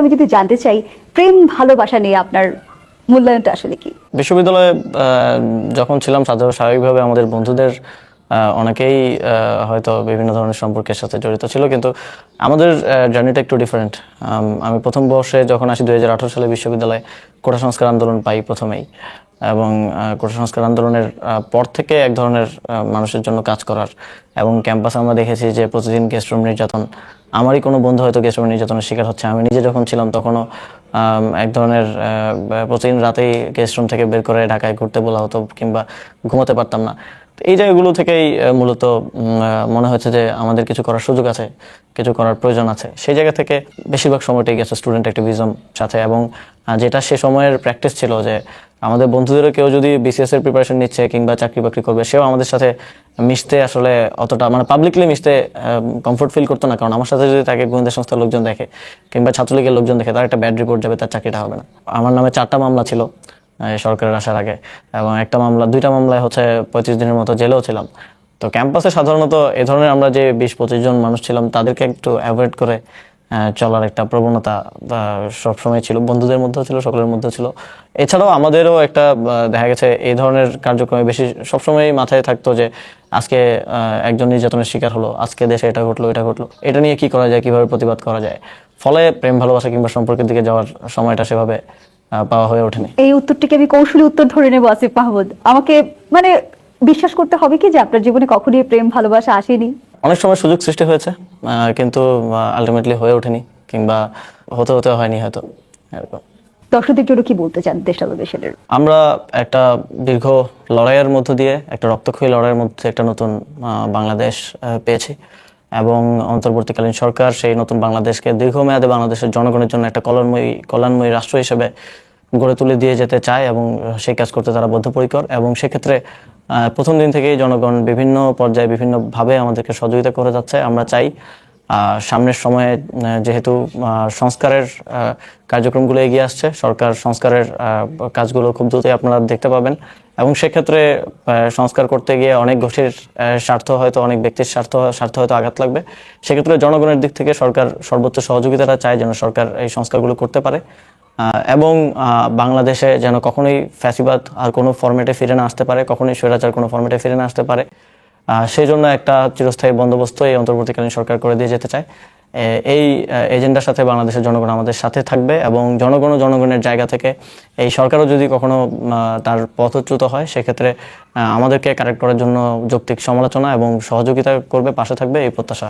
আমি যদি জানতে চাই, প্রেম ভালোবাসা নিয়ে আপনার মূল্যায়নটা আসলে কি? বিশ্ববিদ্যালয়ে যখন ছিলাম, সাধারণ স্বাভাবিকভাবে আমাদের বন্ধুদের অনেকেই হয়তো বিভিন্ন ধরনের সম্পর্কের সাথে জড়িত ছিল, কিন্তু আমাদের জার্নিটা একটু ডিফারেন্ট আমি প্রথম বর্ষে যখন আসি, দুই হাজার আঠারো সালে বিশ্ববিদ্যালয়ে কোটা সংস্কার আন্দোলন পাই প্রথমেই। এবং আহ, কোটা সংস্কার আন্দোলনের পর থেকে এক ধরনের মানুষের জন্য কাজ করার। এবং ক্যাম্পাসে আমরা দেখেছি যে প্রতিদিন গেস্ট রুম নির্যাতন। আমারই কোনো বন্ধু হয়তো গেস্ট রুম নির্যাতনের শিকার হচ্ছে। আমি নিজে যখন ছিলাম তখনও এক ধরনের প্রতিদিন রাতেই গেস্ট রুম থেকে বের করে ঢাকায় ঘুরতে বলা হতো কিংবা ঘুমাতে পারতাম না। এই জায়গাগুলো থেকেই মূলত মনে হচ্ছে যে আমাদের কিছু করার সুযোগ আছে কিছু করার প্রয়োজন আছে। সেই জায়গা থেকে বেশিরভাগ সময়টাই গেছে স্টুডেন্ট অ্যাক্টিভিজম সাথে এবং যেটা সে সময়ের প্র্যাকটিস ছিল যে আমাদের বন্ধুদেরও কেউ যদি বিসিএস এর প্রিপারেশন নিচ্ছে কিংবা চাকরি বাকরি করবে, সেও আমাদের সাথে মিশতে আসলে অতটা মানে পাবলিকলি মিশতে কমফোর্ট ফিল করতো না। কারণ আমার সাথে যদি তাকে গোয়েন্দা সংস্থার লোকজন দেখে কিংবা ছাত্রলীগের লোকজন দেখে, তার একটা ব্যাড রিপোর্ট যাবে, তার চাকরিটা হবে না। আমার নামে চারটা মামলা ছিল সরকারের আসার আগে। এবং একটা মামলা, দুইটা মামলায় হচ্ছে পঁয়ত্রিশ দিনের মতো জেলেও ছিলাম। তো ক্যাম্পাসে সাধারণত এ ধরনের আমরা যে বিশ পঁচিশ জন মানুষ ছিলাম, তাদেরকে একটু অ্যাভয়েড করে চলার একটা প্রবণতা সবসময় ছিল। বন্ধুদের মধ্যেও ছিল সকলের মধ্যেও ছিল। এছাড়াও আমাদেরও একটা দেখা গেছে এই ধরনের কার্যক্রমে বেশি সবসময় মাথায় থাকতো যে আজকে একজন নির্যাতনের শিকার হলো আজকে দেশে এটা ঘটলো এটা ঘটলো। এটা নিয়ে কি করা যায় কীভাবে প্রতিবাদ করা যায়? ফলে প্রেম ভালোবাসা কিংবা সম্পর্কের দিকে যাওয়ার সময়টা সেভাবে পাওয়া হয়ে ওঠেনি। এই উত্তরটিকে আমি কৌশলী উত্তর ধরে নেব আসিফ মাহমুদ। আমাকে মানে বিশ্বাস করতে হবে কি যে আপনার জীবনে কখনই প্রেম ভালোবাসা আসেনি? অনেক সময় সুযোগ সৃষ্টি হয়েছে। কিন্তু আলটিমেটলি হয়ে ওঠেনি কিংবা হতে হতে হয়নি হয়তো এরকম। দর্শকদের জন্য কি বলতে চান দেশ টেলিভিশনের আমরা একটা দীর্ঘ লড়াইয়ের মধ্য দিয়ে একটা রক্তক্ষয়ী লড়াইয়ের মধ্যে একটা নতুন বাংলাদেশ পেয়েছি। এবং অন্তর্বর্তীকালীন সরকার সেই নতুন বাংলাদেশকে দীর্ঘমেয়াদে বাংলাদেশের জনগণের জন্য একটা কল্যাণময়ী কল্যাণময়ী রাষ্ট্র হিসেবে গড়ে তুলে দিয়ে যেতে চায় এবং সেই কাজ করতে তারা বদ্ধপরিকর। এবং সেক্ষেত্রে প্রথম দিন থেকেই জনগণ বিভিন্ন পর্যায়ে বিভিন্নভাবে আমাদেরকে সহযোগিতা করে যাচ্ছে। আমরা চাই সামনের সময়ে যেহেতু সংস্কারের কার্যক্রমগুলো এগিয়ে আসছে, সরকার সংস্কারের কাজগুলো খুব দ্রুতই আপনারা দেখতে পাবেন। এবং সেক্ষেত্রে সংস্কার করতে গিয়ে অনেক গোষ্ঠীর স্বার্থ হয়তো, অনেক ব্যক্তির স্বার্থ স্বার্থ হয়তো আঘাত লাগবে। সেক্ষেত্রে জনগণের দিক থেকে সরকার সর্বোচ্চ সহযোগিতাটা চায় যেন সরকার এই সংস্কারগুলো করতে পারে। এবং বাংলাদেশে যেন কখনোই ফ্যাসিবাদ আর কোনো ফরম্যাটে ফিরে না আসতে পারে, কখনোই স্বৈরাচার কোনো ফর্মেটে ফিরে না আসতে পারে। সেই জন্য একটা চিরস্থায়ী বন্দোবস্ত এই অন্তর্বর্তীকালীন সরকার করে দিয়ে যেতে চায়। এই এজেন্ডার সাথে বাংলাদেশের জনগণ আমাদের সাথে থাকবে এবং জনগণ জনগণের জায়গা থেকে এই সরকারও যদি কখনো তার পথচ্যুত হয়, সেক্ষেত্রে আমাদেরকে কারেক্ট করার জন্য যৌক্তিক সমালোচনা এবং সহযোগিতা করবে, পাশে থাকবে এই প্রত্যাশা।